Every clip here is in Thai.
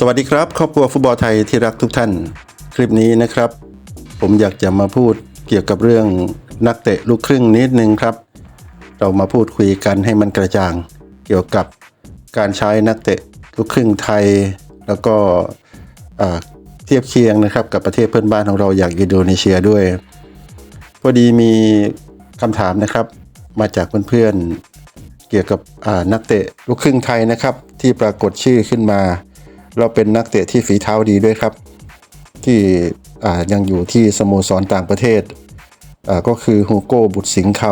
สวัสดีครับ ครอบครัวฟุตบอลไทยที่รักทุกท่าน คลิปนี้นะครับ ผมอยากจะมาพูดเกี่ยวกับเรื่องนักเตะลูกครึ่งนิดนึงครับ เรามาพูดคุยกันให้มันกระจ่าง เกี่ยวกับการใช้นักเตะลูกครึ่งไทย แล้วก็เทียบเคียงนะครับกับประเทศเพื่อนบ้านของเราอย่างอินโดนีเซียด้วยพอดีมีคำถามนะครับมาจากเพื่อนๆเกี่ยวกับนักเตะลูกครึ่งไทยนะครับ ที่ปรากฏชื่อขึ้นมา เราเป็นนักเตะที่ฝีเท้าดีด้วยครับ ที่ยังอยู่ที่สโมสรต่างประเทศ ก็คือฮูโก้บุตรสิงห์ค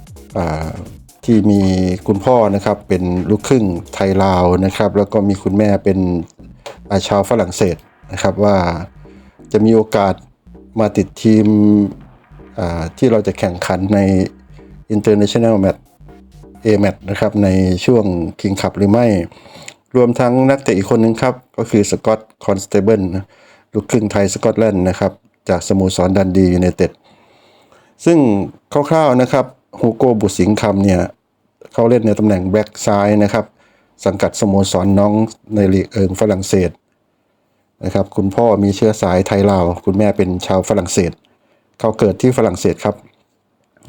ำที่มีคุณพ่อนะครับเป็นลูกครึ่งไทยลาวนะครับ แล้วก็มีคุณแม่เป็นาชาวฝรั่งเศสนะครับว่าจะมีโอกาสมาติดทีมที่เราจะแข่งขันใน International Match a m a t นะครับในช่วง King Cup หรือไม่ รวมทั้งนักเตะอีกคนนึงครับ ก็คือสกอตคอนสเตเบิลลูกครึ่งไทยสกอตแลนด์นะครับ จากสโมสรดันดียูไนเต็ดซึ่งคร่าวๆนะครับฮูโก้บุสิงคำเนี่ยเขาเล่นในตำแหน่งแบ็กซ้ายนะครับ สังกัดสโมสรน้องในลีกเอิงฝรั่งเศสนะครับ คุณพ่อมีเชื้อสายไทยลาว คุณแม่เป็นชาวฝรั่งเศส เขาเกิดที่ฝรั่งเศสครับ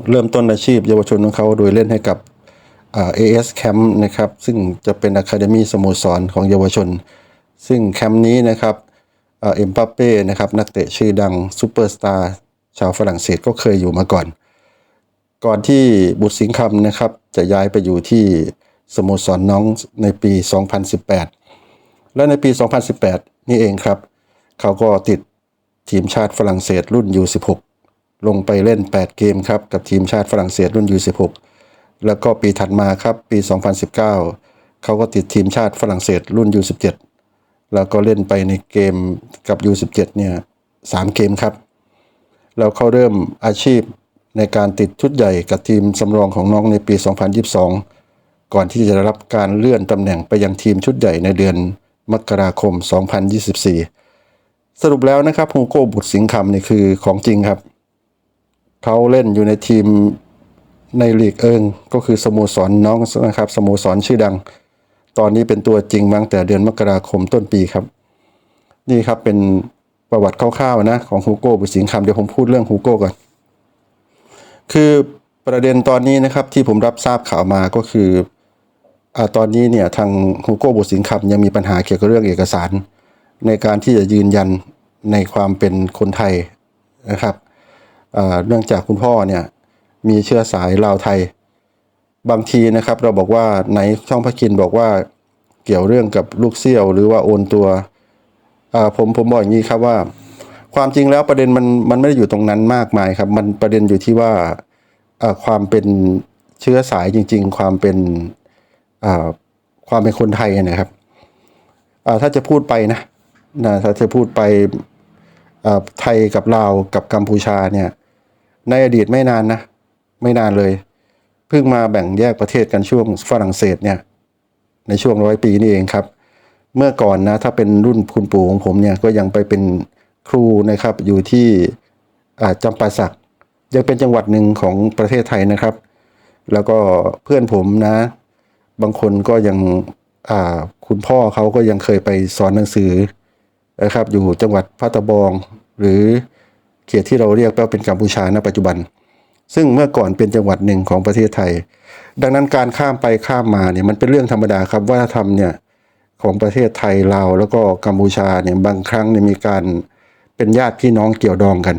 เริ่มต้นอาชีพเยาวชนของเขาโดยเล่นให้กับ อ่า AS Camp นะครับ ซึ่งจะเป็นอะคาเดมีสโมสรของเยาวชน ซึ่งแคมป์นี้นะครับเอ็มปัปเป้นะครับนักเตะชื่อดังซูเปอร์สตาร์ชาวฝรั่งเศสก็เคยอยู่มาก่อน ก่อนที่บุตรสิงห์คำนะครับ จะย้ายไปอยู่ที่สโมสรน้องในปี 2018 และในปี 2018 นี่เองครับ เขาก็ติดทีมชาติฝรั่งเศสรุ่น U16 ลงไปเล่น 8 เกมครับ กับทีมชาติฝรั่งเศสรุ่น U16 แล้วก็ปีถัดมาครับปี 2019 เขาก็ติดทีมชาติฝรั่งเศสรุ่น U17 แล้วก็เล่นไปในเกมกับ U17 เนี่ย3เกมครับ แล้วเขาเริ่มอาชีพในการติดชุดใหญ่กับทีมสำรองของน้องในปี 2022 ก่อนที่จะได้รับการเลื่อนตำแหน่งไปยังทีมชุดใหญ่ในเดือนมกราคม 2024 สรุปแล้วนะครับฮูโก้บุตรสิงห์คำนี่คือของจริงครับ เขาเล่นอยู่ในทีม ในลีกเอิงก็คือสโมสรน้องนะครับสโมสรชื่อดัง ตอนนี้เป็นตัวจริงมาตั้งแต่เดือนมกราคมต้นปีครับ นี่ครับเป็นประวัติคร่าวๆนะของฮูโก้บุสิงคำเดี๋ยวผมพูดเรื่องฮูโก้ก่อน คือประเด็นตอนนี้นะครับที่ผมรับทราบข่าวมาก็คืออตอนนี้เนี่ยทางฮูโก้บุสิงคำยังมีปัญหาเกี่ยวกับเรื่องเอกสาร ในการที่จะยืนยันในความเป็นคนไทยนะครับเนื่องจากคุณพ่อเนี่ย มีเชื้อสายลาวไทย บางทีนะครับเราบอกว่าในช่องพระคินบอกว่าเกี่ยวเรื่องกับลูกเซี่ยว หรือว่าโอนตัวผมผมบอกอย่างนี้ครับว่า ความจริงแล้วประเด็นมันมันไม่ได้อยู่ตรงนั้นมากมายครับ มันประเด็นอยู่ที่ว่าความเป็นเชื้อสายจริง ๆ ความเป็นความเป็นคนไทยนะครับถ้าจะพูดไปนะนะถ้าจะพูดไปไทยกับลาวกับกัมพูชาเนี่ยในอดีตไม่นานนะ ไม่นานเลย เพิ่งมาแบ่งแยกประเทศกันช่วงฝรั่งเศสเนี่ย ในช่วงร้อยปีนี่เองครับ เมื่อก่อนนะถ้าเป็นรุ่นคุณปู่ของผมเนี่ยก็ยังไปเป็นครูนะครับอยู่ที่จำปาสักยังเป็นจังหวัดหนึ่งของประเทศไทยนะครับ แล้วก็เพื่อนผมนะ บางคนก็ยังคุณพ่อเขาก็ยังเคยไปสอนหนังสือนะครับ อยู่จังหวัดพัตบอง หรือเขตที่เราเรียกว่าเป็นกัมพูชาณปัจจุบัน ซึ่งเมื่อก่อนเป็นจังหวัดหนึ่งของประเทศไทย ดังนั้นการข้ามไปข้ามมาเนี่ยมันเป็นเรื่องธรรมดาครับว่าทำเนี่ยของประเทศไทยลาวแล้วก็กัมพูชาเนี่ยบางครั้งเนี่ยมีการเป็นญาติพี่น้องเกี่ยวดองกัน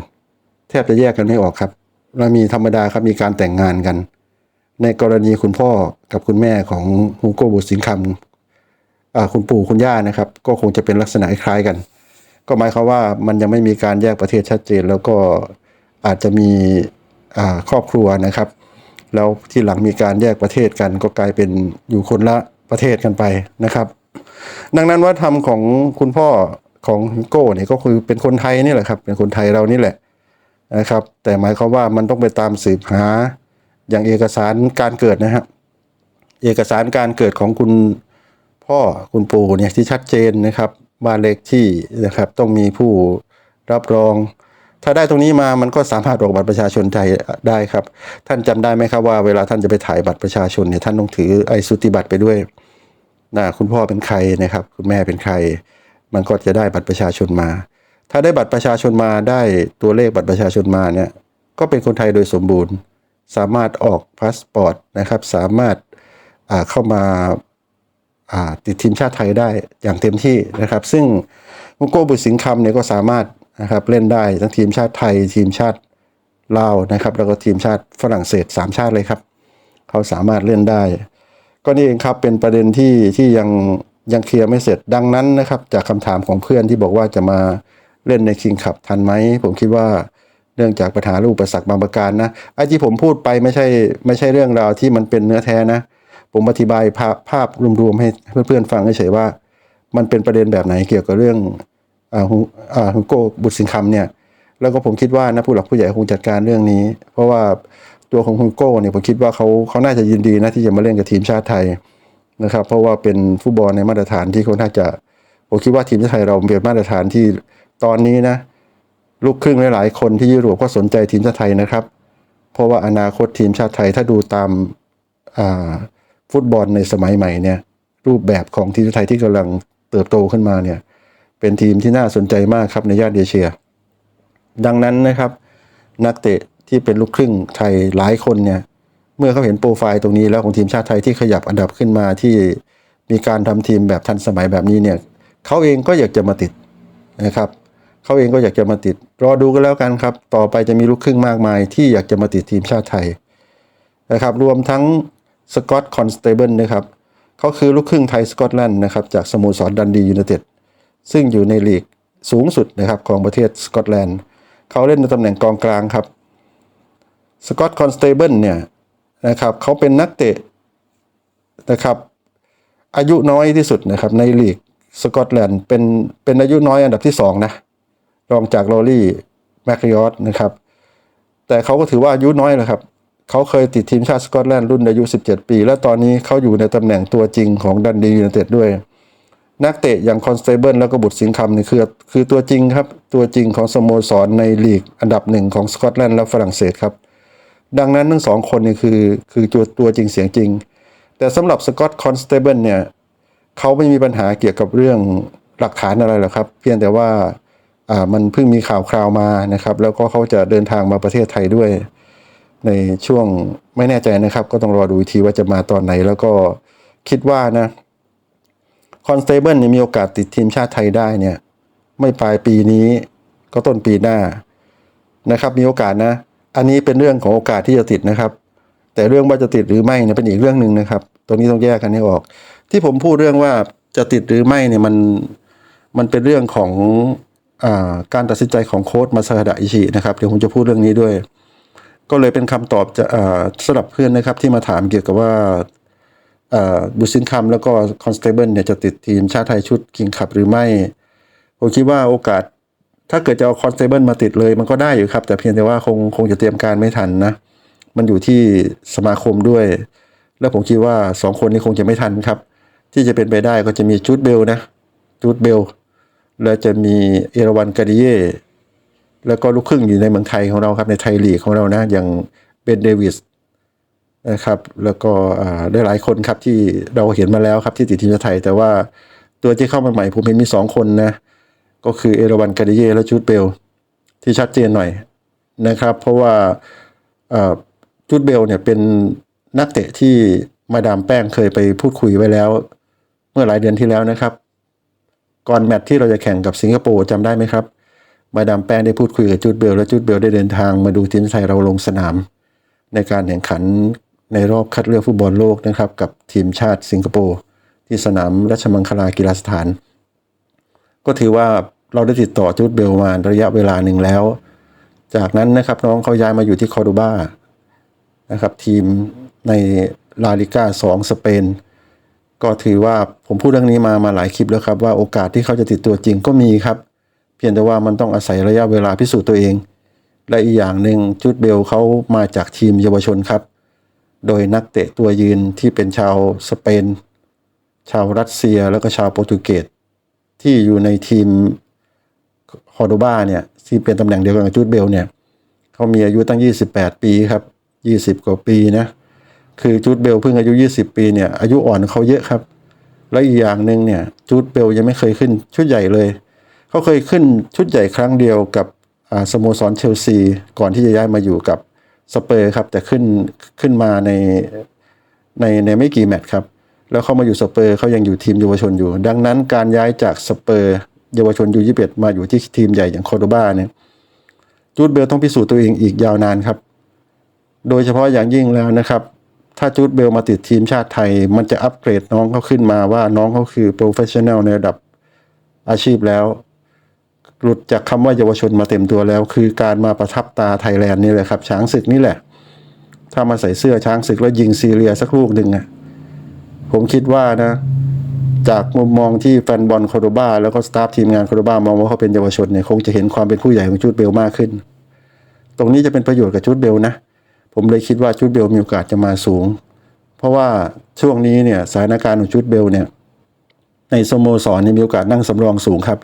แทบจะแยกกันไม่ออกครับแล้วมีธรรมดาครับมีการแต่งงานกัน ในกรณีคุณพ่อกับคุณแม่ของฮูโกบุตรสิงห์คำคุณปู่คุณย่านะครับ ก็คงจะเป็นลักษณะคล้ายกัน ก็หมายความว่ามันยังไม่มีการแยกประเทศชัดเจน แล้วก็อาจจะมี ครอบครัวนะครับ แล้วที่หลังมีการแยกประเทศกันก็กลายเป็นอยู่คนละประเทศกันไปนะครับ ดังนั้นวัฒนธรรมของคุณพ่อของฮิโก้เนี่ยก็คือเป็นคนไทยนี่แหละครับ เป็นคนไทยเรานี่แหละนะครับ แต่หมายความว่ามันต้องไปตามสืบหาอย่างเอกสารการเกิดนะครับเอกสารการเกิดของคุณพ่อคุณปู่เนี่ยที่ชัดเจนนะครับบ้านเลขที่นะครับต้องมีผู้รับรอง ถ้าได้ตรงนี้มามันก็สามารถออกบัตรประชาชนไทยได้ครับ ท่านจำได้ไหมครับว่าเวลาท่านจะไปถ่ายบัตรประชาชนเนี่ยท่านต้องถือไอ้สุติบัตรไปด้วยนะคุณพ่อเป็นใครนะครับ คุณแม่เป็นใคร มันก็จะได้บัตรประชาชนมา ถ้าได้บัตรประชาชนมาได้ตัวเลขบัตรประชาชนมาเนี่ยก็เป็นคนไทยโดยสมบูรณ์ สามารถออกพาสปอร์ตนะครับ สามารถาเข้ามาาติดทีมชาติไทยได้อย่างเต็มที่นะครับ ซึ่งมุโก้บุตรสิงห์คำเนี่ยก็สามารถ นะครับเล่นได้ทั้งทีมชาติไทยทีมชาติลาวนะครับแล้วก็ทีมชาติฝรั่งเศสสามชาติเลยครับ เขาสามารถเล่นได้ ก็นี่เองครับเป็นประเด็นที่ที่ยังยังเคลียร์ไม่เสร็จดังนั้นนะครับ จากคำถามของเพื่อนที่บอกว่าจะมาเล่นในคิงคับทันไหม ผมคิดว่าเนื่องจากปัญหาลูกประสักบางประการนะไอ้ที่ผมพูดไปไม่ใช่ไม่ใช่เรื่องราวที่มันเป็นเนื้อแท้นะ ผมอธิบายภาพภาพรวมๆให้เพื่อนๆฟังเฉยๆว่า มันเป็นประเด็นแบบไหนเกี่ยวกับเรื่อง ฮุอ่าฮุโก้บุตรสิงคำเนี่ยแล้วก็ผมคิดว่านะผู้หลักผู้ใหญ่คงจัดการเรื่องนี้ เพราะว่าตัวของฮุโก้เนี่ยผมคิดว่าเขาเขาน่าจะยินดีนะที่จะมาเล่นกับทีมชาติไทยนะครับ เพราะว่าเป็นฟุตบอลในมาตรฐานที่เขาน่าจะผมคิดว่าทีมชาติไทยเราเป็นมาตรฐานที่ตอนนี้นะลูกครึ่งหลายๆคนที่ยุโรปก็สนใจทีมชาติไทยนะครับ เพราะว่าอนาคตทีมชาติไทยถ้าดูตามอ่าฟุตบอลในสมัยใหม่เนี่ยรูปแบบของทีมชาติไทยที่กำลังเติบโตขึ้นมาเนี่ย เป็นทีมที่น่าสนใจมากครับในย่านเอเชีย ดังนั้นนะครับ นักเตะที่เป็นลูกครึ่งไทยหลายคนเนี่ยเมื่อเขาเห็นโปรไฟล์ตรงนี้แล้วของทีมชาติไทยที่ขยับอันดับขึ้นมาที่มีการทำทีมแบบทันสมัยแบบนี้เนี่ยเขาเองก็อยากจะมาติดนะครับเขาเองก็อยากจะมาติด รอดูกันแล้วกันครับ ต่อไปจะมีลูกครึ่งมากมาย ที่อยากจะมาติดทีมชาติไทยนะครับรวมทั้งสกอตคอนสเตเบิลนะครับเขาคือลูกครึ่งไทยสกอตแลนด์นะครับจากสโมสรดันดียูไนเต็ด ซึ่งอยู่ในลีกสูงสุดนะครับของประเทศสกอตแลนด์เขาเล่นในตำแหน่งกองกลางครับสกอตคอนสเตเบิลเนี่ยนะครับเขาเป็นนักเตะนะครับอายุน้อยที่สุดนะครับในลีกสกอตแลนด์เป็นเป็นอายุน้อยอันดับที่สองนะรองจากลอรี่แมคริออสนะครับแต่เขาก็ถือว่าอายุน้อยแหละครับเขาเคยติดทีมชาติสกอตแลนด์รุ่นอายุ 17 ปี และตอนนี้เขาอยู่ในตำแหน่งตัวจริงของดันดียูไนเต็ดด้วย นักเตะอย่างคอนสเตเบิลแล้วก็บุตรสิงห์คำนี่คือคือตัวจริงครับ ตัวจริงของสโมสรในลีกอันดับหนึ่งของสกอตแลนด์และฝรั่งเศสครับ ดังนั้นทั้งสองคนนี่คือคือตัวตัวจริงเสียงจริง แต่สำหรับสกอตคอนสเตเบิลเนี่ยเขาไม่มีปัญหาเกี่ยวกับเรื่องหลักฐานอะไรหรอกครับ เพียงแต่ว่าอ่ามันเพิ่งมีข่าวคราวมานะครับ แล้วก็เขาจะเดินทางมาประเทศไทยด้วย ในช่วงไม่แน่ใจนะครับ ก็ต้องรอดูทีว่าจะมาตอนไหนแล้วก็คิดว่านะ คอนสเตเบิลเนี่ยมีโอกาสติดทีมชาติไทยได้เนี่ยไม่ปลายปีนี้ก็ต้นปีหน้านะครับ มีโอกาสนะ อันนี้เป็นเรื่องของโอกาสที่จะติดนะครับ แต่เรื่องว่าจะติดหรือไม่เนี่ยเป็นอีกเรื่องหนึ่งนะครับตรงนี้ต้องแยกกันให้ออก ที่ผมพูดเรื่องว่าจะติดหรือไม่เนี่ยมันมันเป็นเรื่องของอการตัดสินใจของโค้ชมาซาดะอิชินะครับเดี๋ยวผมจะพูดเรื่องนี้ด้วย ก็เลยเป็นคำตอบจะอ่าสำหรับเพื่อนนะครับที่มาถามเกี่ยวกับว่า บุซินคัมแล้วก็คอนสเตเบิลเนี่ยจะติดทีมชาติไทยชุดคิงคับหรือไม่ ผมคิดว่าโอกาส ถ้าเกิดจะเอาคอนสเตเบิลมาติดเลย มันก็ได้อยู่ครับ แต่เพียงแต่ว่าคงคงจะเตรียมการไม่ทันนะ มันอยู่ที่สมาคมด้วย แล้วผมคิดว่าสองคนนี้คงจะไม่ทันครับ ที่จะเป็นไปได้ก็จะมีจูดเบลนะจูดเบลแล้วจะมีเอราวันกาดิเย่แล้วก็ลูกครึ่งอยู่ในเมืองไทยของเราครับในไทยลีกของเรานะ อย่างเบนเดวิส นะครับ แล้วก็ได้หลายคนครับที่เราเห็นมาแล้วครับที่ติดทีมชาติไทย แต่ว่าตัวที่เข้ามาใหม่ผมเห็นมีสองคนนะ ก็คือเอราวันกาดิเยและจูดเบล ที่ชัดเจนหน่อยนะครับ เพราะว่าเอ่อจูดเบลเนี่ยเป็นนักเตะที่มาดามแป้งเคยไปพูดคุยไว้แล้ว เมื่อหลายเดือนที่แล้วนะครับ ก่อนแมตช์ที่เราจะแข่งกับสิงคโปร์จำได้ไหมครับมาดามแป้งได้พูดคุยกับจูดเบล และจูดเบลได้เดินทางมาดูทีมไทยเราลงสนาม ในการแข่งขัน ในรอบคัดเลือกฟุตบอลโลกนะครับ กับทีมชาติสิงคโปร์ที่สนามราชมังคลากีฬาสถาน ก็ถือว่าเราได้ติดต่อจูดเบลมาระยะเวลาหนึ่งแล้ว จากนั้นนะครับน้องเขาย้ายมาอยู่ที่คอร์โดบานะครับทีมในลาลิก้า2สเปนก็ถือว่าผมพูดเรื่องนี้มามาหลายคลิปแล้วครับ ว่าโอกาสที่เขาจะติดตัวจริงก็มีครับ เพียงแต่ว่ามันต้องอาศัยระยะเวลาพิสูจน์ตัวเอง และอีกอย่างหนึ่งจูดเบลเขามาจากทีมเยาวชนครับ โดยนักเตะตัวยืนที่เป็นชาวสเปน ชาวรัสเซียแล้วก็ชาวโปรตุเกสที่อยู่ในทีมคอร์โดบาเนี่ยที่เป็นตำแหน่งเดียวกันกับจูดเบลเนี่ยเขามีอายุตั้ง 28 ปีครับ 20 กว่าปีนะคือจูดเบลเพิ่งอายุ 20 ปีเนี่ยอายุอ่อนเขาเยอะครับ และอีกอย่างหนึ่งเนี่ยจูดเบลยังไม่เคยขึ้นชุดใหญ่เลยเขาเคยขึ้นชุดใหญ่ครั้งเดียวกับสโมสรเชลซีก่อนที่จะย้ายมาอยู่กับ สเปอร์ครับแต่ขึ้นขึ้นมาในในในไม่กี่แมตช์ครับ แล้วเขามาอยู่สเปอร์เขายังอยู่ทีมเยาวชนอยู่ ดังนั้นการย้ายจากสเปอร์เยาวชนยูยี่สิบมาอยู่ที่ทีมใหญ่อย่างคอร์โดบาเนี่ยจูดเบลต้องพิสูจน์ตัวเองอีกยาวนานครับ โดยเฉพาะอย่างยิ่งแล้วนะครับ ถ้าจูดเบลมาติดทีมชาติไทย มันจะอัปเกรดน้องเขาขึ้นมาว่าน้องเขาคือโปรเฟชชั่นแนลในระดับอาชีพแล้ว หลุดจากคำว่าเยาวชนมาเต็มตัวแล้ว คือการมาประทับตาไทยแลนด์นี่แหละครับ ช้างศึกนี่แหละ ถ้ามาใส่เสื้อช้างศึกแล้วยิงซีเรียสักลูกหนึ่งอะผมคิดว่านะ จากมุมมองที่แฟนบอลโคโดบ้าแล้วก็สตาฟทีมงานโคโดบ้ามองว่าเขาเป็นเยาวชนเนี่ยคงจะเห็นความเป็นผู้ใหญ่ของจูดเบลมากขึ้น ตรงนี้จะเป็นประโยชน์กับจูดเบลนะ ผมเลยคิดว่าจูดเบลมีโอกาสจะมาสูง เพราะว่าช่วงนี้เนี่ยสถานการณ์ของจูดเบลเนี่ยในสโมสรนี่มีโอกาสนั่งสำรองสูงครับ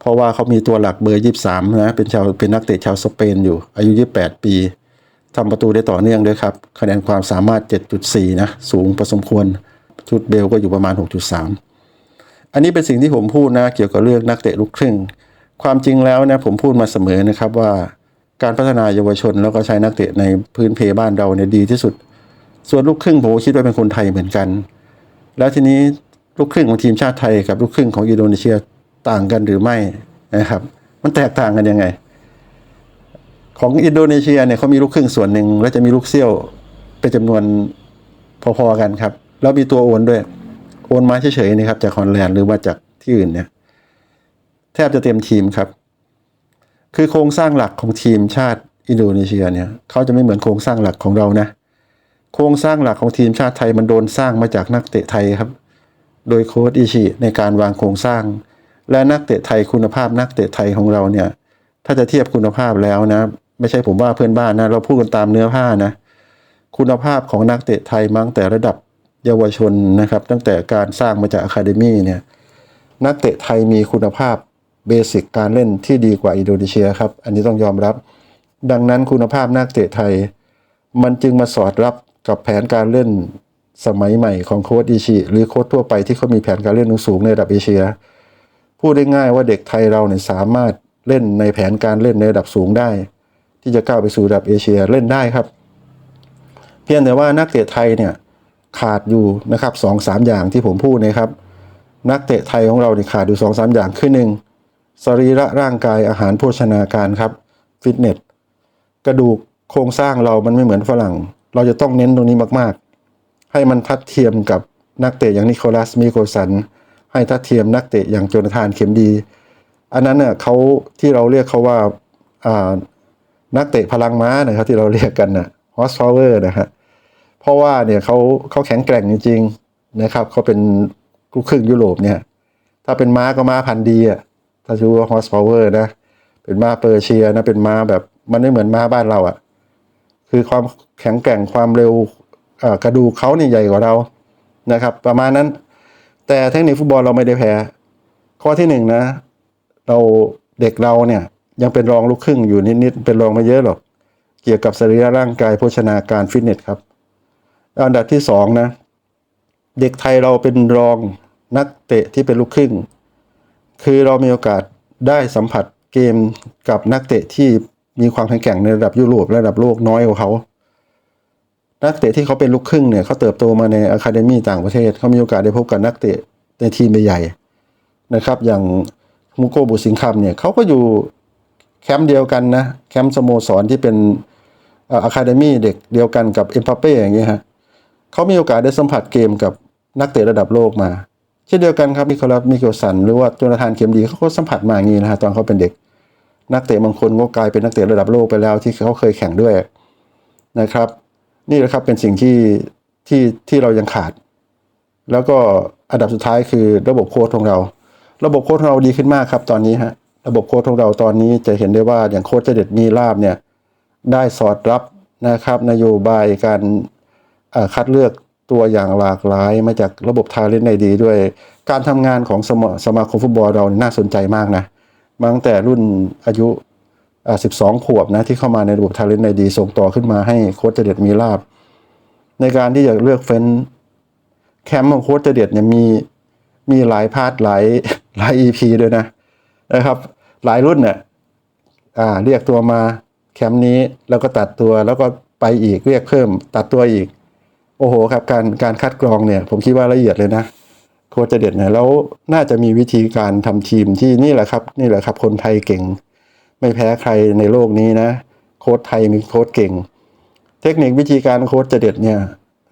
เพราะว่าเขามีตัวหลักเบอร์ยี่สามนะ เป็นชาวเป็นนักเตะชาวสเปนอยู่ อายุยี่แปดปีทำประตูได้ต่อเนื่องด้วยครับ คะแนนความสามารถ 7.4 นะ สูงพอสมควร ชุดเบลก็อยู่ประมาณ 6.3 อันนี้เป็นสิ่งที่ผมพูดนะ เกี่ยวกับเรื่องนักเตะลูกครึ่ง ความจริงแล้วนะผมพูดมาเสมอนะครับว่าการพัฒนาเยาวชนแล้วก็ใช้นักเตะในพื้นเพบ้านเราเนี่ยดีที่สุด ส่วนลูกครึ่งผมคิดว่าเป็นคนไทยเหมือนกัน แล้วทีนี้ลูกครึ่งของทีมชาติไทยกับลูกครึ่งของอินโดนีเซีย ต่างกันหรือไม่นะครับ มันแตกต่างกันยังไง ของอินโดนีเซียเนี่ยเขามีลูกครึ่งส่วนหนึ่งแล้วจะมีลูกเซี่ยวเป็นจำนวนพอๆกันครับ แล้วมีตัวโอนด้วย โอนมาเฉยๆนะครับจากฮอลแลนด์หรือว่าจากที่อื่นเนี่ยแทบจะเต็มทีมครับ คือโครงสร้างหลักของทีมชาติอินโดนีเซียเนี่ยเขาจะไม่เหมือนโครงสร้างหลักของเรานะโครงสร้างหลักของทีมชาติไทยมันโดนสร้างมาจากนักเตะไทยครับ โดยโค้ชอิชิในการวางโครงสร้าง และนักเตะไทยคุณภาพนักเตะไทยของเราเนี่ย ถ้าจะเทียบคุณภาพแล้วนะ ไม่ใช่ผมว่าเพื่อนบ้านนะ เราพูดกันตามเนื้อผ้านะ คุณภาพของนักเตะไทยมั้งแต่ระดับเยาวชนนะครับ ตั้งแต่การสร้างมาจากอะคาเดมี่เนี่ย นักเตะไทยมีคุณภาพเบสิกการเล่นที่ดีกว่าอินโดนีเซียครับ อันนี้ต้องยอมรับ ดังนั้นคุณภาพนักเตะไทย มันจึงมาสอดรับกับแผนการเล่นสมัยใหม่ของโค้ชอิชิหรือโค้ชทั่วไปที่เขามีแผนการเล่นสูงในระดับเอเชีย พูดได้ง่ายว่าเด็กไทยเราเนี่ยสามารถเล่นในแผนการเล่นในระดับสูงได้ ที่จะก้าวไปสู่ระดับเอเชียเล่นได้ครับ เพียงแต่ว่านักเตะไทยเนี่ยขาดอยู่นะครับสองสามอย่างที่ผมพูดนะครับ นักเตะไทยของเราเนี่ยขาดอยู่สองสามอย่างคือหนึ่งสรีระร่างกายอาหารโภชนาการครับฟิตเนสกระดูกโครงสร้างเรามันไม่เหมือนฝรั่ง เราจะต้องเน้นตรงนี้มากๆ ให้มันทัดเทียมกับนักเตะอย่างนิโคลัสมิโกสัน ให้ทัดเทียมนักเตะอย่างโจนาธานเข็มดี อันนั้นเนี่ยเขาที่เราเรียกเขาว่าอ่านักเตะพลังม้านะครับที่เราเรียกกันนะฮอสพาวเวอร์นะฮะเพราะว่าเนี่ยเขาเขาแข็งแกร่งจริงๆนะครับเขาเป็นลูกครึ่งยุโรปเนี่ย ถ้าเป็นม้าก็ม้าพันธุ์ดีอะถ้าชื่อว่าฮอสพาวเวอร์นะ เป็นม้าเปอร์เชียนะเป็นม้าแบบมันไม่เหมือนม้าบ้านเราอะคือความแข็งแกร่งความเร็วกระดูกเขาเนี่ยใหญ่กว่าเรานะครับ ประมาณนั้น แต่เทคนิคฟุตบอลเราไม่ได้แพ้ ข้อที่หนึ่งนะ เราเด็กเราเนี่ย ยังเป็นรองลูกครึ่งอยู่นิดๆเป็นรองไม่เยอะหรอก เกี่ยวกับสรีระร่างกายโภชนาการฟิตเนสครับ อันดับที่สองนะ เด็กไทยเราเป็นรองนักเตะที่เป็นลูกครึ่ง คือเรามีโอกาสได้สัมผัสเกมกับนักเตะที่มีความแข็งแกร่งในระดับยุโรประดับโลกน้อยกว่าเขา นักเตะที่เขาเป็นลูกครึ่งเนี่ยเขาเติบโตมาในอะคาเดมี่ต่างประเทศเขามีโอกาสได้พบกับนักเตะในทีมใหญ่นะครับอย่างมุโกบุสิงคำเนี่ยเขาก็อยู่แคมป์เดียวกันนะแคมป์สโมสรที่เป็นอะคาเดมี่เด็กเดียวกันกับเอ็มปาเป้อย่างเงี้ยฮะเขามีโอกาสได้สัมผัสเกมกับนักเตะระดับโลกมา เช่นเดียวกันครับมิโคลัสมิเกลสันหรือว่าโจนาธานเข็มดีเขาก็สัมผัสมาอย่างนี้นะฮะตอนเขาเป็นเด็ก นักเตะบางคนก็กลายเป็นนักเตะระดับโลกไปแล้วที่เขาเคยแข่งด้วยนะครับ นี่แหละครับเป็นสิ่งที่ที่ที่เรายังขาด แล้วก็อันดับสุดท้ายคือระบบโค้ชของเรา ระบบโค้ชของเราดีขึ้นมากครับตอนนี้ฮะระบบโค้ชของเราตอนนี้จะเห็นได้ว่าอย่างโค้ชเจเด็ดมีลาบเนี่ยได้สอดรับนะครับนโยบายการคัดเลือกตัวอย่างหลากหลายมาจากระบบทาเลนในดีด้วย การทำงานของสมาสมาคมฟุตบอลเรานี่น่าสนใจมากนะมาตั้งแต่รุ่นอายุ 12 ขวบนะที่เข้ามาในระบบทาเลนต์ในดีส่งต่อขึ้นมาให้โค้ชเจเด็ดมีลาบ ในการที่จะเลือกเฟ้นแคมป์ของโค้ชเจเด็ดเนี่ยมีมีหลายพาร์ทหลายหลาย EP ด้วยนะนะครับหลายรุ่นเนี่ยอ่าเรียกตัวมาแคมป์นี้แล้วก็ตัดตัวแล้วก็ไปอีกเรียกเพิ่มตัดตัวอีก โอ้โหครับการการคัดกรองเนี่ย ผมคิดว่าละเอียดเลยนะโค้ชจเด็ดเนี่ยแล้วน่าจะมีวิธีการทำทีมที่นี่แหละครับ นี่แหละครับ คนไทยเก่ง ไม่แพ้ใครในโลกนี้นะ โค้ชไทยมีโค้ชเก่ง เทคนิควิธีการโค้ชจะเด็ดเนี่ย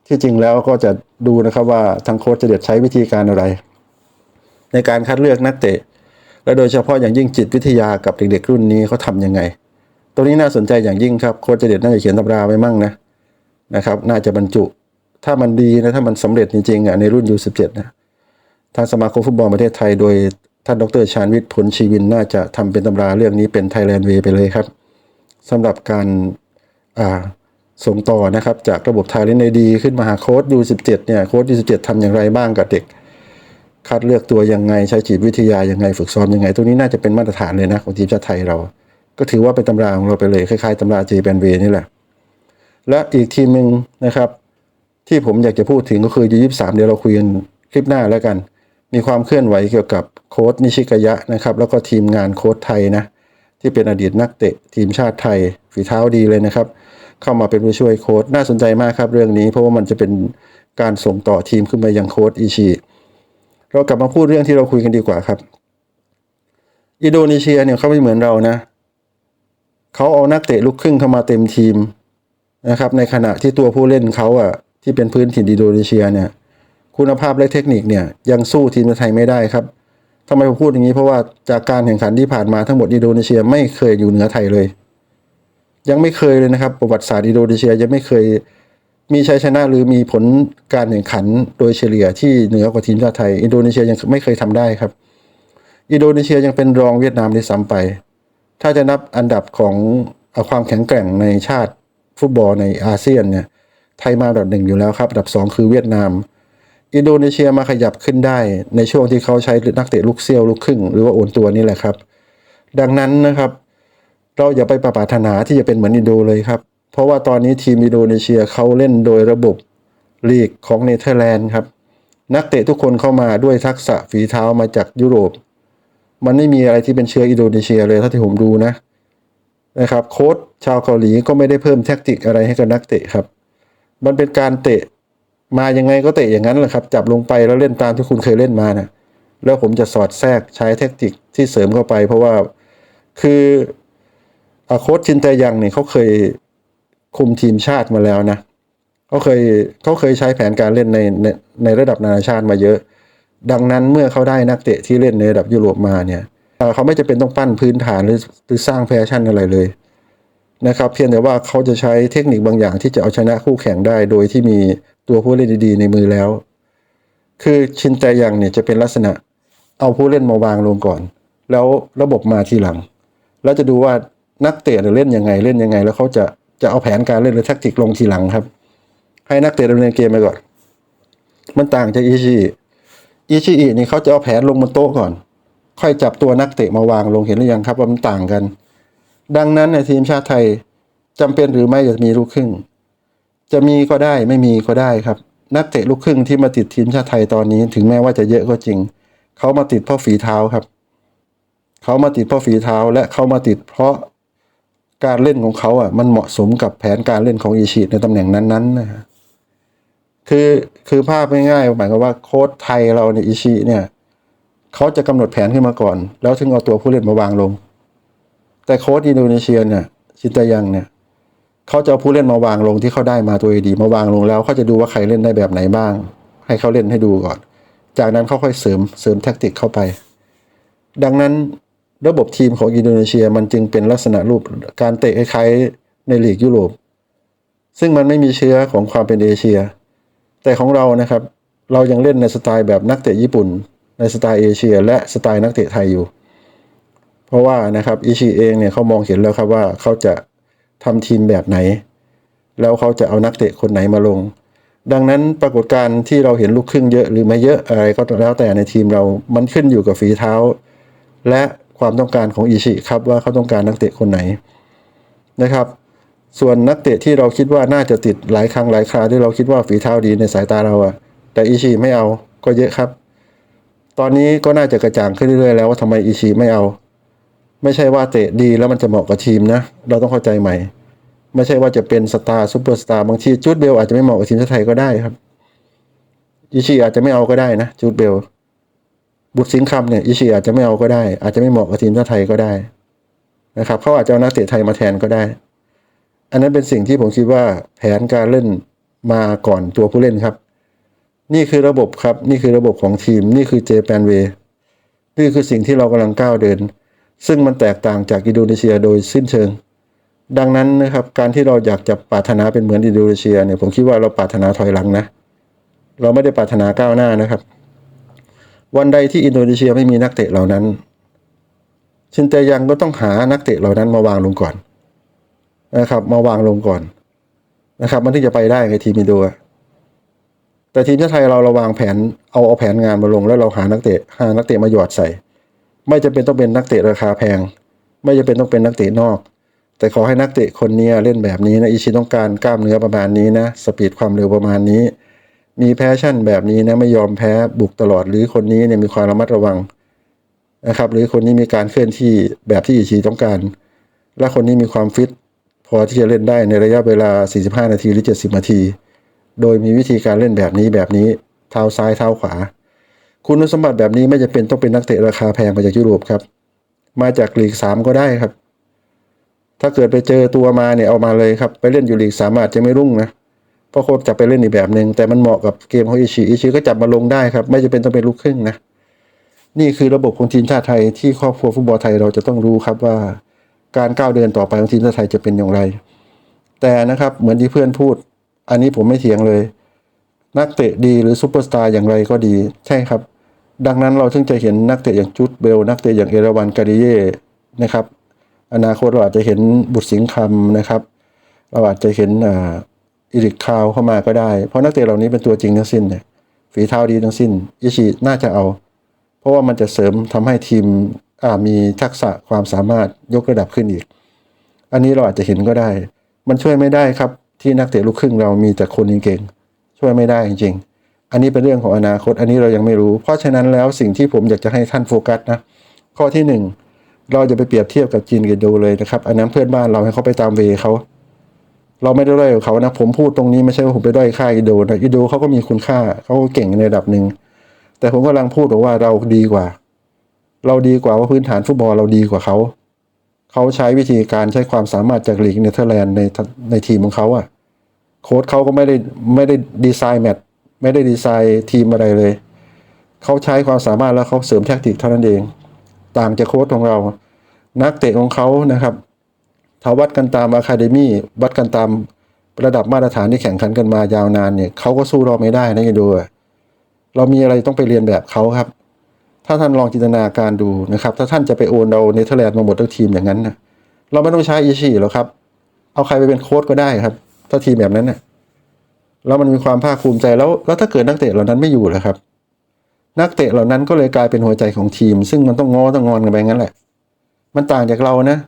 ที่จริงแล้วก็จะดูนะครับว่าทางโค้ชจะเด็ดใช้วิธีการอะไร ในการคัดเลือกนักเตะ และโดยเฉพาะอย่างยิ่งจิตวิทยากับเด็กๆรุ่นนี้เขาทำยังไง ตรงนี้น่าสนใจอย่างยิ่งครับโค้ชจะเด็ดน่าจะเขียนตำราไว้มั่งนะนะครับ น่าจะบรรจุ ถ้ามันดีนะถ้ามันสำเร็จจริงๆอะในรุ่น U17 นะทางสมาคมฟุตบอลประเทศไทยโดย ท่านดรชาญวิทย์ผลชีวินน่าจะทำเป็นตำราเรื่องนี้เป็น Thailand Way ไปเลยครับสำหรับการาส่งต่อนะครับจากระบบไทยเล่นในดีขึ้นมาหาโค้ด U17 เจ็ดเนี่ยโค้ด U17 ทำอย่างไรบ้างกับเด็ก คัดเลือกตัวยังไงใช้จิตวิทยายังไงฝึกซ้อมยังไง ตรงนี้น่าจะเป็นมาตรฐานเลยนะของทีมชาติไทยเรา ก็ถือว่าเป็นตำราของเราไปเลยคล้ายๆตำราเจแปนเวนี่แหละ และอีกทีมหนึ่งนะครับ ที่ผมอยากจะพูดถึงก็คือยี่สามเดี๋ยวเราคุยกันคลิปหน้าแล้วกัน มีความเคลื่อนไหวเกี่ยวกับโค้ดนิชิกยะนะครับ แล้วก็ทีมงานโค้ดไทยนะที่เป็นอดีตนักเตะทีมชาติไทยฝีเท้าดีเลยนะครับ เข้ามาเป็นผู้ช่วยโค้ดน่าสนใจมากครับเรื่องนี้ เพราะว่ามันจะเป็นการส่งต่อทีมขึ้นไปยังโค้ดอิชิเรากลับมาพูดเรื่องที่เราคุยกันดีกว่าครับ อินโดนีเซียเนี่ยเขาไม่เหมือนเรานะเขาเอานักเตะลูกครึ่งเข้ามาเต็มทีมนะครับ ในขณะที่ตัวผู้เล่นเขาอะที่เป็นพื้นถิ่นอินโดนีเซียเนี่ย คุณภาพและเทคนิคเนี่ยยังสู้ทีมไทยไม่ได้ครับทำไมผมพูดอย่างนี้เพราะว่าจากการแข่งขันที่ผ่านมาทั้งหมดอินโดนีเซียไม่เคยอยู่เหนือไทยเลย ยังไม่เคยเลยนะครับ ประวัติศาสตร์อินโดนีเซียยังไม่เคยมีชัยชนะหรือมีผลการแข่งขันโดยเฉลี่ยที่เหนือกว่าทีมชาติไทย อินโดนีเซียยังไม่เคยทำได้ครับ อินโดนีเซียยังเป็นรองเวียดนามด้วยซ้ำไป ถ้าจะนับอันดับของอความแข็งแกร่งในชาติฟุตบอลในอาเซียนเนี่ยไทยมาอันดับหนึ่งอยู่แล้วครับอันดับสองคือเวียดนาม อินโดนีเซียมาขยับขึ้นได้ในช่วงที่เขาใช้นักเตะลูกเซี่ยวลูกครึ่ง หรือว่าโอนตัวนี่แหละครับ ดังนั้นนะครับ เราอย่าไปประปารถนาที่จะเป็นเหมือนอินโดเลยครับ เพราะว่าตอนนี้ทีมอินโดนีเซียเขาเล่นโดยระบบลีกของเนเธอร์แลนด์ครับนักเตะทุกคนเข้ามาด้วยทักษะฝีเท้ามาจากยุโรป มันไม่มีอะไรที่เป็นเชื้ออินโดนีเซียเลยเท่าที่ผมดูนะนะครับโค้ชชาวเกาหลีก็ไม่ได้เพิ่มแทคติกอะไรให้กับนักเตะครับ มันเป็นการเตะ มายังไงก็เตะอย่างนั้นแหละครับ จับลงไปแล้วเล่นตามที่คุณเคยเล่นมานะแล้วผมจะสอดแทรกใช้แทคติกที่เสริมเข้าไป เพราะว่าคืออาโค้ชชินแตยังเนี่ยเขาเคยคุมทีมชาติมาแล้วนะเขาเคยเขาเคยใช้แผนการเล่นในในในระดับนานาชาติมาเยอะ ดังนั้นเมื่อเขาได้นักเตะที่เล่นในระดับยุโรปมาเนี่ยเอ่อเขาไม่จะเป็นต้องปั้นพื้นฐานหรือหรือสร้างแฟชั่นอะไรเลยนะครับ เพียงแต่ว่าเขาจะใช้เทคนิคบางอย่างที่จะเอาชนะคู่แข่งได้โดยที่มี ตัวผู้เล่นดีๆ ในมือแล้ว คือชินแตยังเนี่ยจะเป็นลักษณะ เอาผู้เล่นมาวางลงก่อน แล้วระบบมาทีหลัง แล้วจะดูว่านักเตะเนี่ยเล่นยังไงเล่นยังไง แล้วเขาจะจะเอาแผนการเล่นหรือแทคติกลงทีหลังครับ ให้นักเตะดำเนินเกมไปก่อน มันต่างจากอิชิอิชิอินี่เขาจะเอาแผนลงบนโต๊ะก่อน ค่อยจับตัวนักเตะมาวางลงเห็นหรือยังครับว่ามันต่างกัน ดังนั้นในทีมชาติไทยจำเป็นหรือไม่จะมีลูกครึ่ง จะมีก็ได้ไม่มีก็ได้ครับ นักเตะลูกครึ่งที่มาติดทีมชาติไทยตอนนี้ ถึงแม้ว่าจะเยอะก็จริง เขามาติดเพราะฝีเท้าครับ เขามาติดเพราะฝีเท้าและเขามาติดเพราะการเล่นของเขาอะมันเหมาะสมกับแผนการเล่นของอิชิในตำแหน่งนั้นๆนะฮะคือคือภาพง่ายๆหมายความว่าโค้ชไทยเราเนี่ยอิชิเนี่ยเขาจะกำหนดแผนขึ้นมาก่อน แล้วถึงเอาตัวผู้เล่นมาวางลง แต่โค้ชอินโดนีเซียเนี่ยชินตายังเนี่ย เขาจะเอาผู้เล่นมาวางลงที่เขาได้มาตัวดีมาวางลงแล้วเขาจะดูว่าใครเล่นได้แบบไหนบ้าง ให้เขาเล่นให้ดูก่อน จากนั้นเขาค่อยเสริมเสริมแทคติกเข้าไป ดังนั้นระบบทีมของอินโดนีเซียมันจึงเป็นลักษณะรูปการเตะคล้ายๆในลีกยุโรป ซึ่งมันไม่มีเชื้อของความเป็นเอเชีย แต่ของเรานะครับ เรายังเล่นในสไตล์แบบนักเตะญี่ปุ่น ในสไตล์เอเชีย และสไตล์นักเตะไทยอยู่ เพราะว่านะครับอิชิเองเนี่ยเขามองเห็นแล้วครับว่าเขาจะ ทำทีมแบบไหน แล้วเขาจะเอานักเตะคนไหนมาลง ดังนั้นปรากฏการณ์ที่เราเห็นลูกครึ่งเยอะหรือไม่เยอะอะไรก็แล้วแต่ในทีมเรามันขึ้นอยู่กับฝีเท้า และความต้องการของอิชิครับว่าเขาต้องการนักเตะคนไหนนะครับส่วนนักเตะที่เราคิดว่าน่าจะติดหลายครั้งหลายคราที่เราคิดว่าฝีเท้าดีในสายตาเราอะแต่อิชิไม่เอาก็เยอะครับ ตอนนี้ก็น่าจะกระจ่างขึ้นเรื่อยๆแล้วว่าทำไมอิชิไม่เอา ไม่ใช่ว่าเตะดีแล้วมันจะเหมาะกับทีมนะ เราต้องเข้าใจใหม่ ไม่ใช่ว่าจะเป็นสตาร์ซูเปอร์สตาร์บางทีจูดเบลอาจจะไม่เหมาะกับทีมชาติไทยก็ได้ครับอิชิอาจจะไม่เอาก็ได้นะจูดเบลบุตรสิงห์คำเนี่ยอิชิอาจจะไม่เอาก็ได้ อาจจะไม่เหมาะกับทีมชาติไทยก็ได้นะครับเขาอาจจะเอานักเตะไทยมาแทนก็ได้ อันนั้นเป็นสิ่งที่ผมคิดว่าแผนการเล่นมาก่อนตัวผู้เล่นครับ นี่คือระบบครับ นี่คือระบบของทีม นี่คือเจแปนเวนี่คือสิ่งที่เรากำลังก้าวเดิน ซึ่งมันแตกต่างจากอินโดนีเซียโดยสิ้นเชิง ดังนั้นนะครับการที่เราอยากจะปรารถนาเป็นเหมือนอินโดนีเซียเนี่ยผมคิดว่าเราปรารถนาถอยหลังนะ เราไม่ได้ปรารถนาก้าวหน้านะครับ วันใดที่อินโดนีเซียไม่มีนักเตะเหล่านั้น ชินเตยังก็ต้องหานักเตะเหล่านั้นมาวางลงก่อนนะครับ มาวางลงก่อนนะครับ มันถึงจะไปได้ไงทีมอินโดแต่ทีมชาติไทยเราเราวางแผนเอาเอาแผนงานมาลง แล้วเราหานักเตะหานักเตะมาหยอดใส่ ไม่จำเป็นต้องเป็นนักเตะราคาแพง ไม่จำเป็นต้องเป็นนักเตะนอก แต่ขอให้นักเตะคนนี้เล่นแบบนี้นะอิชิต้องการกล้ามเนื้อประมาณนี้นะสปีดความเร็วประมาณนี้ มีแพชชั่นแบบนี้นะไม่ยอมแพ้บุกตลอดหรือคนนี้เนี่ยมีความระมัดระวังนะครับหรือคนนี้มีการเคลื่อนที่แบบที่อิชิต้องการ และคนนี้มีความฟิตพอที่จะเล่นได้ในระยะเวลา 45 นาทีหรือ 70 นาที โดยมีวิธีการเล่นแบบนี้แบบนี้ เท้าซ้ายเท้าขวา คุณสมบัติแบบนี้ไม่จำเป็นต้องเป็นนักเตะราคาแพงมาจากยุโรปครับ มาจากลีกสามก็ได้ครับ ถ้าเกิดไปเจอตัวมาเนี่ยเอามาเลยครับ ไปเล่นอยู่ลีกสามอาจจะไม่รุ่งนะเพราะโค้ชจะไปเล่นอีกแบบหนึ่งแต่มันเหมาะกับเกมของอิชิอิชิก็จับมาลงได้ครับ ไม่จำเป็นต้องเป็นลูกครึ่งนะนี่คือระบบของทีมชาติไทยที่ครอบครัวฟุตบอลไทยเราจะต้องรู้ครับว่าการก้าวเดินต่อไปของทีมชาติไทยจะเป็นอย่างไร แต่นะครับเหมือนที่เพื่อนพูด อันนี้ผมไม่เถียงเลย นักเตะดีหรือซูเปอร์สตาร์อย่างไรก็ดี ใช่ครับ ดังนั้นเราถึงจะเห็นนักเตะอย่างจุดเบล นักเตะอย่างเอราวันการิเย่นะครับ อนาคตเราอาจจะเห็นบุตรสิงห์คำนะครับ เราอาจจะเห็นอิริกคาวเข้ามาก็ได้ เพราะนักเตะเหล่านี้เป็นตัวจริงทั้งสิ้นเนี่ยฝีเท้าดีทั้งสิ้นอิชิน่าจะเอา เพราะว่ามันจะเสริมทำให้ทีมมีทักษะความสามารถยกระดับขึ้นอีก อันนี้เราอาจจะเห็นก็ได้ มันช่วยไม่ได้ครับที่นักเตะลูกครึ่งเรามีแต่คนเก่งๆช่วยไม่ได้จริงๆ อันนี้เป็นเรื่องของอนาคต อันนี้เรายังไม่รู้ เพราะฉะนั้นแล้วสิ่งที่ผมอยากจะให้ท่านโฟกัสนะ ข้อที่หนึ่งเราจะไปเปรียบเทียบกับจีนกับอินโดเลยนะครับ อันนั้นเพื่อนบ้านเราให้เขาไปตามเวเขา เราไม่ได้ด้อยกับเขานะ ผมพูดตรงนี้ไม่ใช่ว่าผมไปด้อยค่าอินโดนะอิโดเขาก็มีคุณค่าเขาก็เก่งในระดับหนึ่ง แต่ผมกำลังพูดว่าเราดีกว่า เราดีกว่าว่าพื้นฐานฟุตบอลเราดีกว่าเขา เขาใช้วิธีการใช้ความสามารถจากลีกเนเธอร์แลนด์ในในทีมของเขาอะโค้ชเขาก็ไม่ได้ไม่ได้ดีไซน์แมตช์ ไม่ได้ดีไซน์ทีมอะไรเลย เขาใช้ความสามารถแล้วเขาเสริมแทคติกเท่านั้นเอง ต่างจากโค้ชของเรา นักเตะของเขานะครับถ้าวัดกันตามอะคาเดมี่วัดกันตามระดับมาตรฐานที่แข่งขันกันมายาวนานเนี่ยเขาก็สู้เราไม่ได้นะยังดูเรามีอะไรต้องไปเรียนแบบเขาครับ ถ้าท่านลองจินตนาการดูนะครับ ถ้าท่านจะไปโอนเอาเนเธอร์แลนด์มาหมดทั้งทีมอย่างนั้นนะเราไม่ต้องใช้อิชิหรอกครับ เอาใครไปเป็นโค้ชก็ได้ครับ ถ้าทีมแบบนั้นนะ แล้วมันมีความภาคภูมิใจแล้วแล้วถ้าเกิดนักเตะเหล่านั้นไม่อยู่ล่ะครับ นักเตะเหล่านั้นก็เลยกลายเป็นหัวใจของทีม ซึ่งมันต้องงอต้องงอนกันไปงั้นแหละ มันต่างจากเรานะ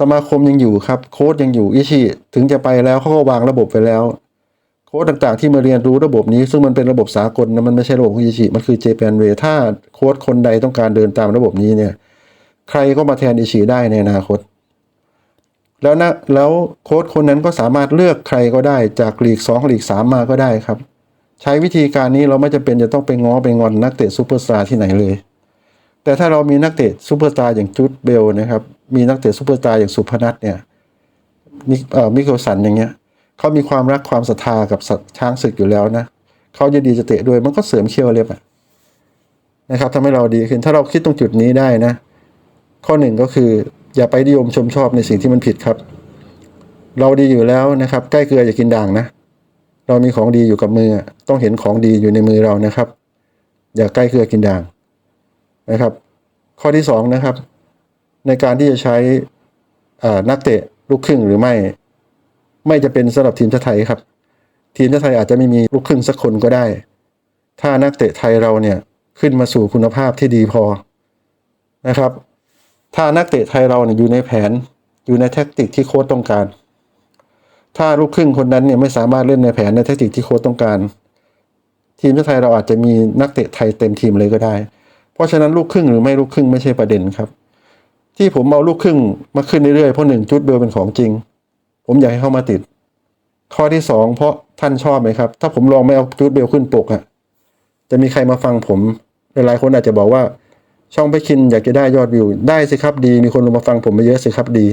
สมาคมยังอยู่ครับ โค้ชยังอยู่อิชิถึงจะไปแล้วเขาก็วางระบบไปแล้ว โค้ชต่างๆที่มาเรียนรู้ระบบนี้ ซึ่งมันเป็นระบบสากลนะมันไม่ใช่ระบบของอิชิมันคือเจแปนเวถ้าโค้ชคนใดต้องการเดินตามระบบนี้เนี่ย ใครก็มาแทนอิชิได้ในอนาคต แล้วนะแล้วโค้ชคนนั้นก็สามารถเลือกใครก็ได้จากลีก2ลีก3มาก็ได้ครับ ใช้วิธีการนี้เราไม่จำเป็นจะต้องไปง้อไปงอนนักเตะซูเปอร์สตาร์ที่ไหนเลย แต่ถ้าเรามีนักเตะซูเปอร์สตาร์อย่างจุดเบลนะครับมีนักเตะซูเปอร์สตาร์อย่างสุพนัทเนี่ยมิเอ่อมิโกลสันอย่างเงี้ยเขามีความรักความศรัทธากับช้างศึกอยู่แล้วนะเขาจะดีจะเตะด้วยมันก็เสริมเคียวเล็บอะนะครับทำให้เราดีขึ้นถ้าเราคิดตรงจุดนี้ได้นะ ข้อหนึ่งก็คือ อย่าไปนิยมชมชอบในสิ่งที่มันผิดครับ เราดีอยู่แล้วนะครับ ใกล้เกลืออย่ากินด่างนะ เรามีของดีอยู่กับมือ ต้องเห็นของดีอยู่ในมือเรานะครับ อย่าใกล้เกลือกินด่างนะครับ ข้อที่สองนะครับ ในการที่จะใช้นักเตะลูกครึ่งหรือไม่ ไม่จะเป็นสำหรับทีมชาติไทยครับ ทีมชาติไทยอาจจะไม่มีลูกครึ่งสักคนก็ได้ ถ้านักเตะไทยเราเนี่ยขึ้นมาสู่คุณภาพที่ดีพอนะครับ ถ้านักเตะไทยเราเนี่ยอยู่ในแผนอยู่ในแทคติกที่โค้ชต้องการ ถ้าลูกครึ่งคนนั้นเนี่ยไม่สามารถเล่นในแผนในแทคติกที่โค้ชต้องการ ทีมชาติไทยเราอาจจะมีนักเตะไทยเต็มทีมเลยก็ได้ เพราะฉะนั้นลูกครึ่งหรือไม่ลูกครึ่งไม่ใช่ประเด็นครับ ที่ผมเอาลูกครึ่งมาขึ้นเรื่อยๆเพราะหนึ่งจุดเบลเป็นของจริง ผมอยากให้เข้ามาติด ข้อที่สองเพราะท่านชอบไหมครับ ถ้าผมลองไม่เอาจุดเบลขึ้นปกอะจะมีใครมาฟังผมหลายๆคนอาจจะบอกว่า ช่องไปคินอยากจะได้ยอดวิว ได้สิครับดี มีคนลงมาฟังผมมาเยอะสิครับดี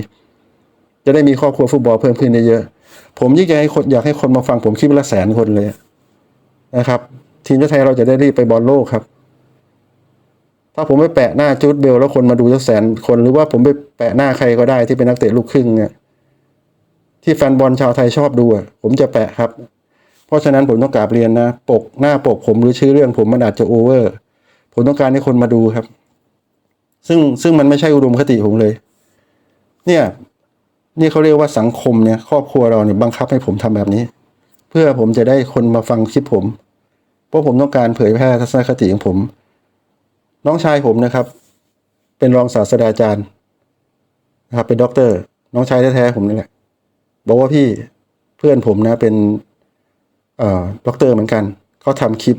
จะได้มีครอบครัวฟุตบอลเพิ่มขึ้นเยอะๆผมยิ่งอยากให้คนอยากให้คนมาฟังผมคิดละแสนคนเลยนะครับ ทีมชาติไทยเราจะได้รีบไปบอลโลกครับ ถ้าผมไปแปะหน้าจูดเบลแล้วคนมาดูสักแสนคนหรือว่าผมไปแปะหน้าใครก็ได้ที่เป็นนักเตะลูกครึ่งเนี่ยที่แฟนบอลชาวไทยชอบดูผมจะแปะครับ เพราะฉะนั้นผมต้องกราบเรียนนะ ปกหน้าปกผมหรือชื่อเรื่องผมมันอาจจะโอเวอร์ผมต้องการให้คนมาดูครับ ซึ่งซึ่งมันไม่ใช่อุดมคติผมเลย เนี่ยนี่เขาเรียกว่าสังคมเนี่ยครอบครัวเราเนี่ยบังคับให้ผมทำแบบนี้ เพื่อผมจะได้คนมาฟังคลิปผม เพราะผมต้องการเผยแพร่ทัศนคติของผม น้องชายผมนะครับ เป็นรองศาสตราจารย์นะครับเป็นด็อกเตอร์ น้องชายแท้ๆผมนี่แหละ บอกว่าพี่เพื่อนผมนะเป็นเอ่อด็อกเตอร์เหมือนกันเขาทำคลิป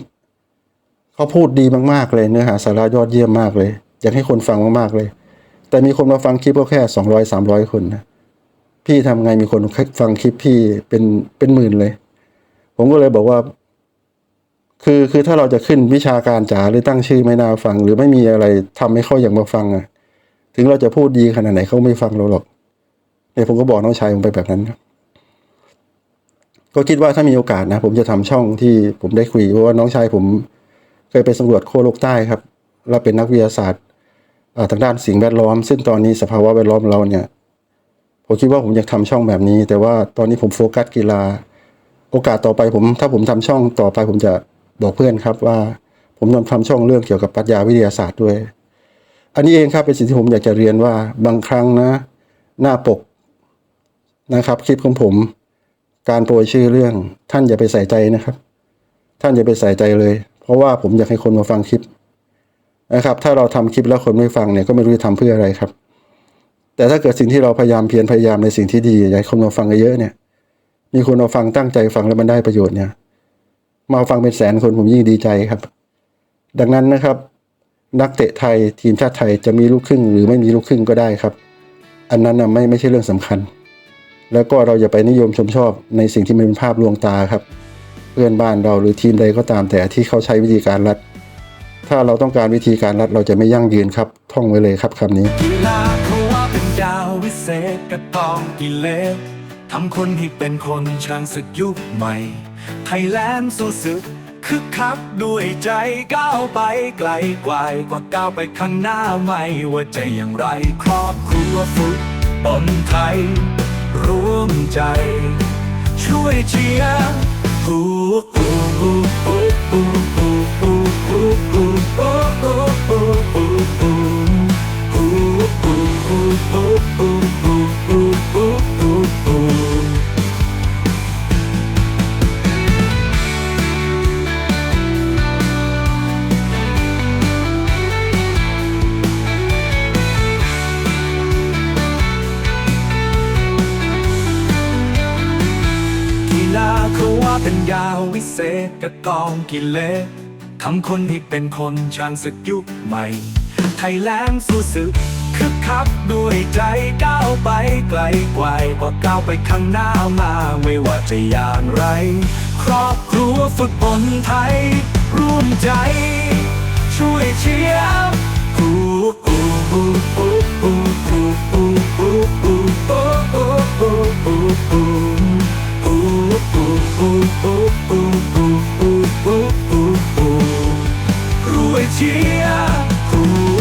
เขาพูดดีมากๆเลยเนื้อหาสาระยอดเยี่ยมมากเลย อยากให้คนฟังมากๆเลย แต่มีคนมาฟังคลิปก็แค่สองร้อยสามร้อยคนนะพี่ทำไงมีคนฟังคลิปพี่เป็นเป็นหมื่นเลย ผมก็เลยบอกว่า คือคือถ้าเราจะขึ้นวิชาการจ๋าหรือตั้งชื่อไม่น่าฟัง หรือไม่มีอะไรทำให้เขาอยากมาฟังอะ ถึงเราจะพูดดีขนาดไหนเขาไม่ฟังเราหรอกเนี่ยผมก็บอกน้องชายผมไปแบบนั้นครับก็คิดว่าถ้ามีโอกาสนะ ผมจะทำช่องที่ผมได้คุยเพราะว่าน้องชายผม เคยไปสำรวจขั้วโลกใต้ครับเราเป็นนักวิทยาศาสตร์ ทางด้านสิ่งแวดล้อม ซึ่งตอนนี้สภาวะแวดล้อมเราเนี่ยผมคิดว่าผมอยากทำช่องแบบนี้ แต่ว่าตอนนี้ผมโฟกัสกีฬา โอกาสต่อไปผม ถ้าผมทำช่องต่อไปผมจะบอกเพื่อนครับว่า ผมจะทำช่องเรื่องเกี่ยวกับปรัชญาวิทยาศาสตร์ด้วย อันนี้เองครับเป็นสิ่งที่ผมอยากจะเรียนว่าบางครั้งนะ หน้าปกนะครับ คลิปของผม การโปรยชื่อเรื่อง ท่านอย่าไปใส่ใจนะครับ ท่านอย่าไปใส่ใจเลย เพราะว่าผมอยากให้คนมาฟังคลิป นะครับ ถ้าเราทำคลิปแล้วคนไม่ฟังเนี่ยก็ไม่รู้จะทำเพื่ออะไรครับ แต่ถ้าเกิดสิ่งที่เราพยายามเพียรพยายามในสิ่งที่ดีอยากให้คนมาฟังเยอะเนี่ย มีคนมาฟังตั้งใจฟังแล้วมันได้ประโยชน์เนี่ย มาฟังเป็นแสนคนผมยิ่งดีใจครับ ดังนั้นนะครับ นักเตะไทยทีมชาติไทยจะมีลูกครึ่ง หรือไม่มีลูกครึ่งก็ได้ครับ อันนั้นนะไม่ไม่ใช่เรื่องสำคัญ แล้วก็เราอย่าไปนิยมชมชอบในสิ่งที่มันเป็นภาพลวงตาครับ เพื่อนบ้านเราหรือทีมใดก็ตามแต่ที่เขาใช้วิธีการรัด ถ้าเราต้องการวิธีการรัดเราจะไม่ยั่งยืนครับ ท่องไว้เลยครับคำนี้กีฬาเขาว่าเป็นดาววิเศษกระตองกิเลสทำคนให้เป็นคนช่างศึกยุคใหม่ ไทยแลนด์สู้ศึกคึกคักด้วยใจก้าวไปไกลกว่ากว่าก้าวไปข้างหน้าไม่ว่าจะอย่างไรครอบครัวฟุตบอลไทย ร่วมใจ ช่วยเชียร์ฮูฮู้ฮู้ฮู้ฮู้ฮู้ฮู้ฮู้ เป็นยาวิเศษกระกองกิเลส ทำคนที่เป็นคนชางศึกยุคใหม่ ไทยแลนด์สู้ศึกคึกคักด้วยใจก้าวไปไกลไกวกว่าก้าวไปข้างหน้ามาไม่ว่าจะอย่างไร ครอบครัวฝึกบนไทย ร่วมใจ ช่วยเชียร์กูกูกูกูกูกูกูกูกูกูกูกูกูกูกูกูกู dia.